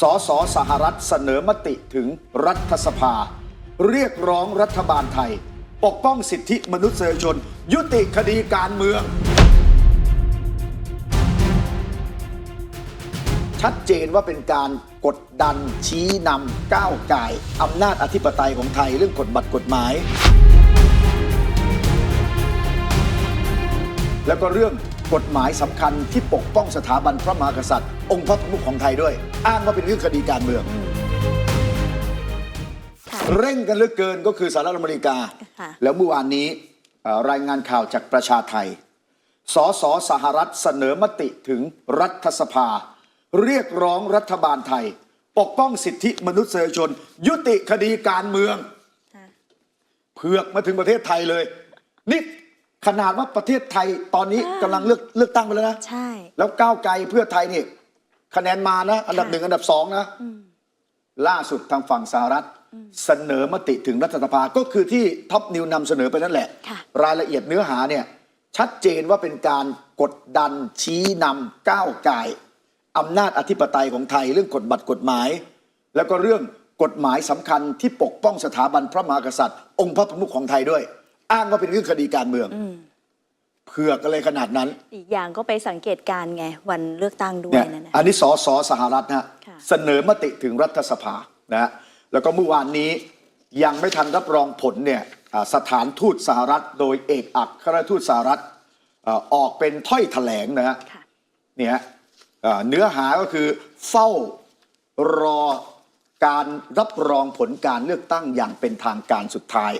สสสหรัฐเสนอมติถึงรัฐสภา เรียกร้องรัฐบาลไทย ปกป้องสิทธิมนุษยชน ยุติคดีการเมือง ชัดเจนว่าเป็นการกดดันชี้นำก้าวไก่อำนาจอธิปไตยของไทยเรื่องกฎบัตรกฎหมาย แล้วก็เรื่อง กฎหมายสำคัญที่ปกป้องสถาบันพระมหากษัตริย์ องค์พระประมุขของไทยด้วย อ้างว่าเป็นเรื่องคดีการเมืองค่ะเร่งกันเหลือเกินก็คือสหรัฐอเมริกา ค่ะ แล้วเมื่อวานนี้เอ่อรายงานข่าวจากประชาไทย สสสหรัฐเสนอมติถึงรัฐสภา เรียกร้องรัฐบาลไทย ปกป้องสิทธิมนุษยชน ยุติคดีการเมืองค่ะเผือกมาถึงประเทศไทยเลย นี่ ขนาดว่าประเทศไทยตอนนี้อ่ากำลังเลือกเลือกตั้งไปแล้วนะ ใช่ แล้วก้าวไกลเพื่อไทยนี่คะแนนมานะ อันดับค่ะหนึ่งอันดับสองนะ ล่าสุดทางฝั่งสหรัฐ เสนอมติถึงรัฐสภาก็คือที่ท็อปนิวนำเสนอไปนั่นแหละ ค่ะ รายละเอียดเนื้อหาเนี่ย ชัดเจนว่าเป็นการกดดันชี้นำก้าวไก่ายอำนาจอธิปไตยของไทยเรื่องกฎบัตรกฎหมาย แล้วก็เรื่องกฎหมายสำคัญที่ปกป้องสถาบันพระมหากษัตริย์ องค์พระประมุขของไทยด้วย อ้างว่าเป็นเรื่องคดีการเมืองเผือกอะไรขนาดนั้น อีกอย่างก็ไปสังเกตการณ์ไง วันเลือกตั้งด้วยเนี่ยนั่นนะอันนี้สสสหรัฐนะฮะค่ะเสนอมติถึงรัฐสภานะฮะแล้วก็เมื่อวานนี้ยังไม่ทันรับรองผลเนี่ยอ่าสถานทูตสหรัฐ โดยเอกอัครราชทูตสหรัฐอ่าออกเป็นถ้อยแถลงนะฮะค่ะเนี่ยฮะอ่าเนื้อหาก็คือเฝ้ารอการรับรองผลการเลือกตั้งอย่างเป็นทางการสุดท้าย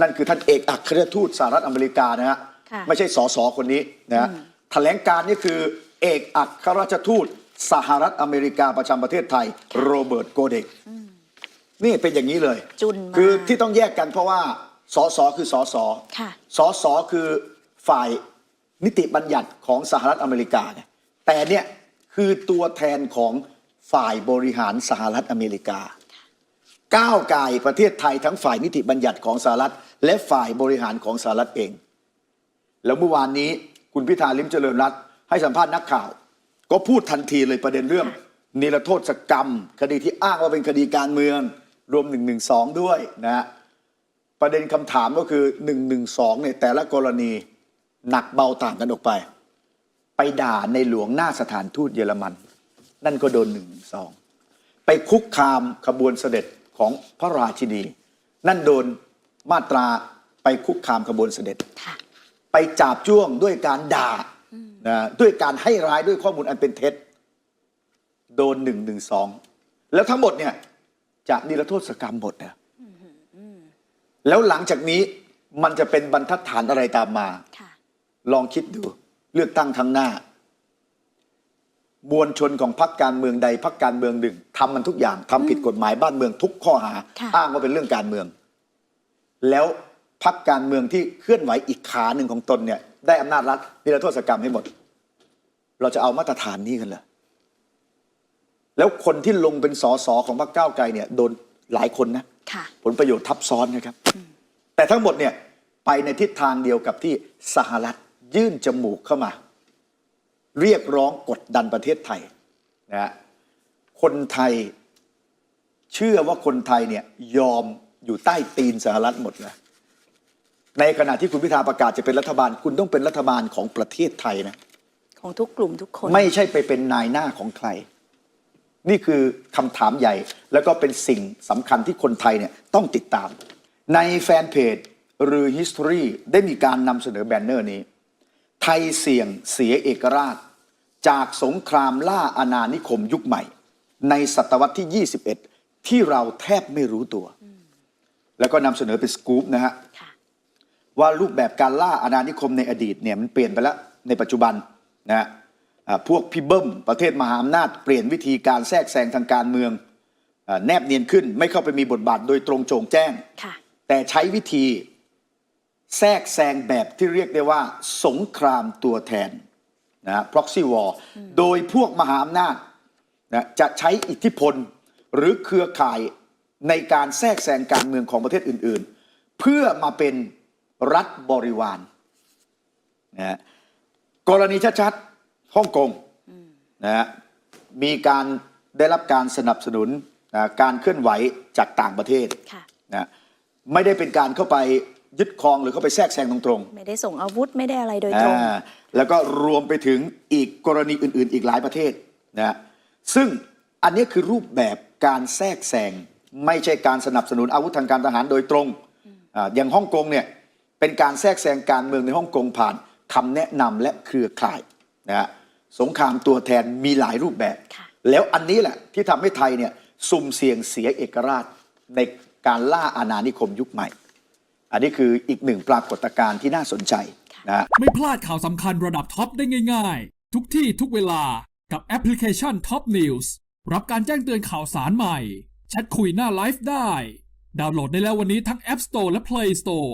นั่นคือท่านเอกอัครราชทูตสหรัฐอเมริกานะฮะค่ะไม่ใช่สสคนนี้นะฮะแถลงการนี่คือเอกอัครราชทูตสหรัฐอเมริกาประจำประเทศไทย โรเบิร์ตโกเดกนี่เป็นอย่างนี้เลยจุนมากคือที่ต้องแยกกันเพราะว่าสสคือสสค่ะสสคือฝ่ายนิติบัญญัติของสหรัฐอเมริกาเนี่ยแต่เนี่ยคือตัวแทนของฝ่ายบริหารสหรัฐอเมริกา ก้าวไก่ประเทศไทยทั้งฝ่ายนิติบัญญัติของสหรัฐ และฝ่ายบริหารของสหรัฐเอง แล้วเมื่อวานนี้คุณพิธาลิมเจริญรัตให้สัมภาษณ์นักข่าว ก็พูดทันทีเลยประเด็นเรื่องนิรโทษกรรม คดีที่อ้างว่าเป็นคดีการเมือง รวม1นึด้วยนะฮะประเด็นคำถามก็คือ1นึเนี่ยแต่ละกรณีหนักเบาต่างกันออกไป ไปด่าในหลวงหน้าสถานทูตเยอรมัน นั่นก็โดน1นึไปคุกคามขบวนเสด็จ ของพระราชินี นั่นโดนมาตราไปคุกคามขบวนเสด็จค่ะไปจับจ้วงด้วยการด่านะด้วยการให้ร้ายด้วยข้อมูลอันเป็นเท็จ โดนหนึ่งหนึ่งสองแล้วทั้งหมดเนี่ยจะนิรโทษกรรมหมดนะแล้วหลังจากนี้มันจะเป็นบรรทัดฐานอะไรตามมาค่ะลองคิดดูเลือกตั้งครั้งหน้า มวลชนของพรรคการเมืองใดพรรคการเมืองหนึ่งทำมันทุกอย่างทำผิดกฎหมายบ้านเมืองทุกข้อหา ค่ะ อ้างว่าเป็นเรื่องการเมือง แล้วพรรคการเมืองที่เคลื่อนไหวอีกขาหนึ่งของตนเนี่ย ได้อำนาจรัฐนิรโทษกรรมให้หมด เราจะเอามาตรฐานนี้กันเหรอแล้วคนที่ลงเป็นสสของพรรคก้าวไกลเนี่ยโดนหลายคนนะ ค่ะ ผลประโยชน์ทับซ้อนนะครับ แต่ทั้งหมดเนี่ยไปในทิศทางเดียวกับที่สหรัฐยื่นจมูกเข้ามา เรียกร้องกดดันประเทศไทยนะฮะคนไทยเชื่อว่าคนไทยเนี่ยยอมอยู่ใต้ตีนสหรัฐหมดเลยในขณะที่คุณพิธาประกาศจะเป็นรัฐบาล คุณต้องเป็นรัฐบาลของประเทศไทยนะ ของทุกกลุ่มทุกคน ไม่ใช่ไปเป็นนายหน้าของใคร นี่คือคำถามใหญ่ แล้วก็เป็นสิ่งสำคัญที่คนไทยเนี่ยต้องติดตาม ในแฟนเพจหรือ History ได้มีการนำเสนอแบนเนอร์นี้ ไทยเสี่ยงเสียเอกราช จากสงครามล่าอาณานิคมยุคใหม่ ในศตวรรษที่ 21 ที่เราแทบไม่รู้ตัว แล้วก็นำเสนอเป็นสกู๊ปนะฮะค่ะว่ารูปแบบการล่าอาณานิคมในอดีตเนี่ยมันเปลี่ยนไปแล้วในปัจจุบันนะฮะอ่าพวกพี่เบิ้มประเทศมหาอำนาจเปลี่ยนวิธีการแทรกแซงทางการเมืองอาแนบเนียนขึ้นไม่เข้าไปมีบทบาทโดยตรงโจงแจ้งค่ะแต่ใช้วิธี แทรกแซงแบบที่เรียกได้ว่า สงครามตัวแทนนะฮะ proxy war โดยพวกมหาอำนาจนะจะใช้อิทธิพลหรือเครือข่ายในการแทรกแซงการเมืองของประเทศอื่น ๆ เพื่อมาเป็นรัฐบริวารนะฮะกรณีชัดๆฮ่องกงนะฮะมีการได้รับการสนับสนุนนะการเคลื่อนไหวจากต่างประเทศค่ะนะไม่ได้เป็นการเข้าไป ยึดครองหรือเข้าไปแทรกแซงตรงๆไม่ได้ส่งอาวุธไม่ได้อะไรโดยตรง อ่าแล้วก็รวมไปถึงอีกกรณีอื่น ๆ อีกหลายประเทศนะซึ่งอันนี้คือรูปแบบการแทรกแซงไม่ใช่การสนับสนุนอาวุธทางการทหารโดยตรงอาอย่างฮ่องกงเนี่ยเป็นการแทรกแซงการเมืองในฮ่องกงผ่านคำแนะนำและเครือข่ายนะฮะสงครามตัวแทนมีหลายรูปแบบ ค่ะ แล้วอันนี้แหละที่ทำให้ไทยเนี่ยสุ่มเสี่ยงเสียเอกราชในการล่าอาณานิคมยุคใหม่ อันนี้คืออีกหนึ่งปรากฏการณ์ที่น่าสนใจนะฮะไม่พลาดข่าวสำคัญระดับท็อปได้ง่ายๆ ทุกที่ทุกเวลากับแอปพลิเคชัน Top News รับการแจ้งเตือนข่าวสารใหม่แชทคุยหน้าไลฟ์ได้ ดาวน์โหลดได้แล้ววันนี้ทั้ง App Store และ Play Store